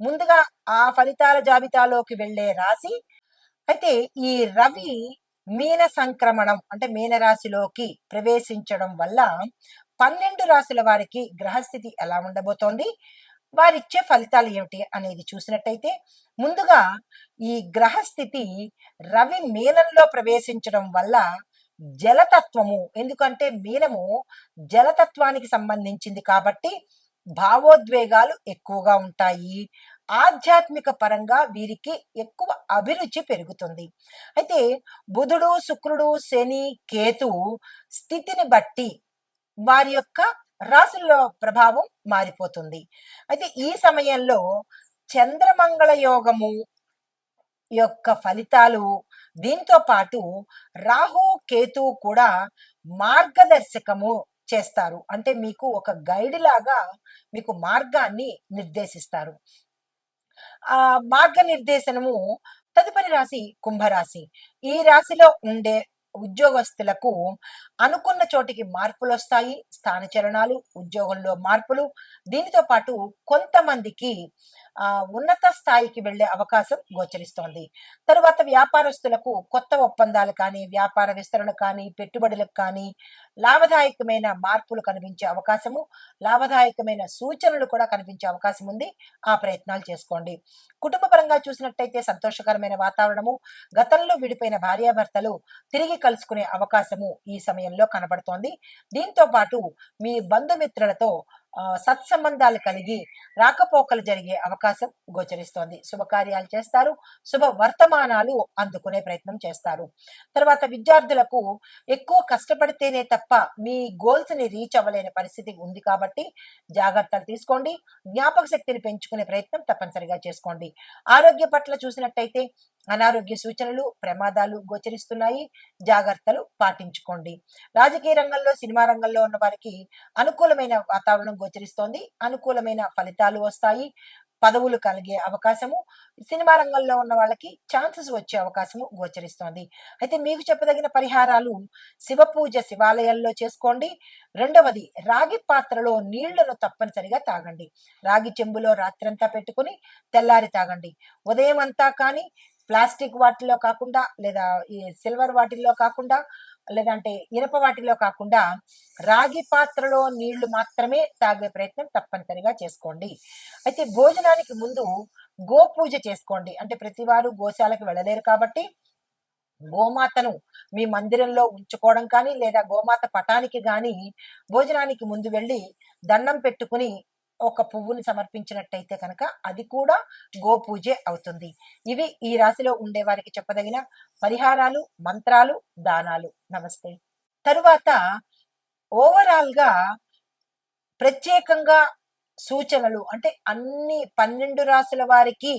ముందుగా ఆ ఫలితాల జాబితాలోకి వెళ్ళే రాశి. అయితే ఈ రవి మీన సంక్రమణం అంటే మీన రాశిలోకి ప్రవేశించడం వల్ల పన్నెండు రాశుల వారికి గ్రహస్థితి ఎలా ఉండబోతోంది? వారిచ్చే ఫలితాలు ఏమిటి అనేది చూసినట్టయితే ముందుగా ఈ గ్రహస్థితి రవి మీనంలో ప్రవేశించడం వల్ల జలతత్వము. ఎందుకంటే మీనము జలతత్వానికి సంబంధించింది కాబట్టి భావోద్వేగాలు ఎక్కువగా ఉంటాయి. ఆధ్యాత్మిక పరంగా వీరికి ఎక్కువ అభిరుచి పెరుగుతుంది. అయితే బుధుడు శుక్రుడు శని కేతు స్థితిని బట్టి వారి యొక్క రాశుల్లో ప్రభావం మారిపోతుంది. అయితే ఈ సమయంలో చంద్రమంగళ యోగము యొక్క ఫలితాలు దీంతో పాటు రాహు కేతు కూడా మార్గదర్శకము చేస్తారు. అంటే మీకు ఒక గైడ్ లాగా మీకు మార్గాన్ని నిర్దేశిస్తారు. ఆ మార్గ నిర్దేశనము తదుపరి రాశి కుంభరాశి. ఈ రాశిలో ఉండే ఉద్యోగస్తులకు అనుకున్న చోటికి మార్పులు వస్తాయి స్థానచలనాలు ఉద్యోగంలో మార్పులు. దీనితో పాటు కొంతమందికి ఉన్నత స్థాయికి వెళ్ళే అవకాశం గోచరిస్తోంది. తరువాత వ్యాపారస్తులకు కొత్త ఒప్పందాలు కానీ వ్యాపార విస్తరణ కానీ పెట్టుబడులకు కానీ లాభదాయకమైన మార్పులు కనిపించే అవకాశము లాభదాయకమైన సూచనలు కూడా కనిపించే అవకాశం ఉంది. ఆ ప్రయత్నాలు చేసుకోండి. కుటుంబ పరంగా చూసినట్టయితే సంతోషకరమైన వాతావరణము గతంలో విడిపోయిన భార్యాభర్తలు తిరిగి కలుసుకునే అవకాశము ఈ సమయంలో కనబడుతోంది. దీంతో పాటు మీ బంధుమిత్రులతో సత్సంబంధాలు కలిగి రాకపోకలు జరిగే అవకాశం గోచరిస్తోంది. శుభకార్యాలు చేస్తారు. శుభ వర్తమానాలు అందుకునే ప్రయత్నం చేస్తారు. తర్వాత విద్యార్థులకు ఎక్కువ కష్టపడితేనే తప్ప మీ గోల్స్ని రీచ్ అవ్వలేని పరిస్థితి ఉంది కాబట్టి జాగ్రత్తలు తీసుకోండి. జ్ఞాపక శక్తిని పెంచుకునే ప్రయత్నం తప్పనిసరిగా చేసుకోండి. ఆరోగ్య పట్ల చూసినట్టయితే అనారోగ్య సూచనలు ప్రమాదాలు గోచరిస్తున్నాయి. జాగ్రత్తలు పాటించుకోండి. రాజకీయ రంగంలో సినిమా రంగంలో ఉన్న వారికి అనుకూలమైన వాతావరణం గోచరిస్తోంది. అనుకూలమైన ఫలితాలు వస్తాయి. పదవులు కలిగే అవకాశము సినిమా రంగంలో ఉన్న వాళ్ళకి ఛాన్సెస్ వచ్చే అవకాశము గోచరిస్తోంది. అయితే మీకు చెప్పదగిన పరిహారాలు శివ పూజ శివాలయాల్లో చేసుకోండి. రెండవది రాగి పాత్రలో నీళ్ళను తప్పనిసరిగా తాగండి. రాగి చెంబులో రాత్రంతా పెట్టుకుని తెల్లారి తాగండి. ఉదయం అంతా కానీ ప్లాస్టిక్ వాటిల్లో కాకుండా లేదా ఈ సిల్వర్ వాటిల్లో కాకుండా లేదంటే ఇనప వాటిలో కాకుండా రాగి పాత్రలో నీళ్ళు మాత్రమే తాగే ప్రయత్నం తప్పనిసరిగా చేసుకోండి. అయితే భోజనానికి ముందు గోపూజ చేసుకోండి. అంటే ప్రతివారు గోశాలకు వెళ్ళలేరు కాబట్టి గోమాతను మీ మందిరంలో ఉంచుకోవడం కానీ లేదా గోమాత పటానికి కానీ భోజనానికి ముందు వెళ్ళి దండం పెట్టుకుని ఒక పువ్వుని సమర్పించినట్టయితే కనుక అది కూడా గోపూజే అవుతుంది. ఇవి ఈ రాశిలో ఉండే వారికి చెప్పదగిన పరిహారాలు మంత్రాలు దానాలు. నమస్తే. తరువాత ఓవరాల్గా ప్రత్యేకంగా సూచనలు అంటే అన్ని పన్నెండు రాశుల వారికి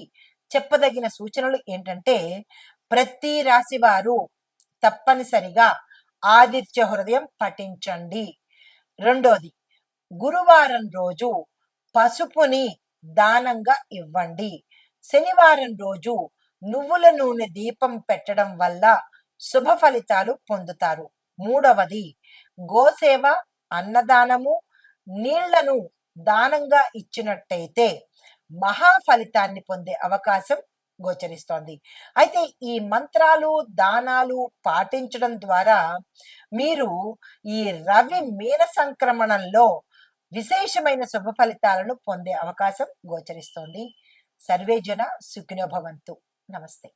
చెప్పదగిన సూచనలు ఏంటంటే ప్రతి రాశి వారు తప్పనిసరిగా ఆదిత్య హృదయం పఠించండి. రెండోది గురువారం రోజు పసుపుని దానంగా ఇవ్వండి. శనివారం రోజు నువ్వుల నూనె దీపం పెట్టడం వల్ల శుభ ఫలితాలు పొందుతారు. మూడవది గోసేవ అన్నదానము నీళ్ళను దానంగా ఇచ్చినట్టయితే మహా ఫలితాన్ని పొందే అవకాశం గోచరిస్తోంది. అయితే ఈ మంత్రాలు దానాలు పాటించడం ద్వారా మీరు ఈ రవి మీన సంక్రమణంలో విశేషమైన శుభ ఫలితాలను పొందే అవకాశం గోచరిస్తోంది. సర్వేజన సుఖినోభవంతు నమస్తే.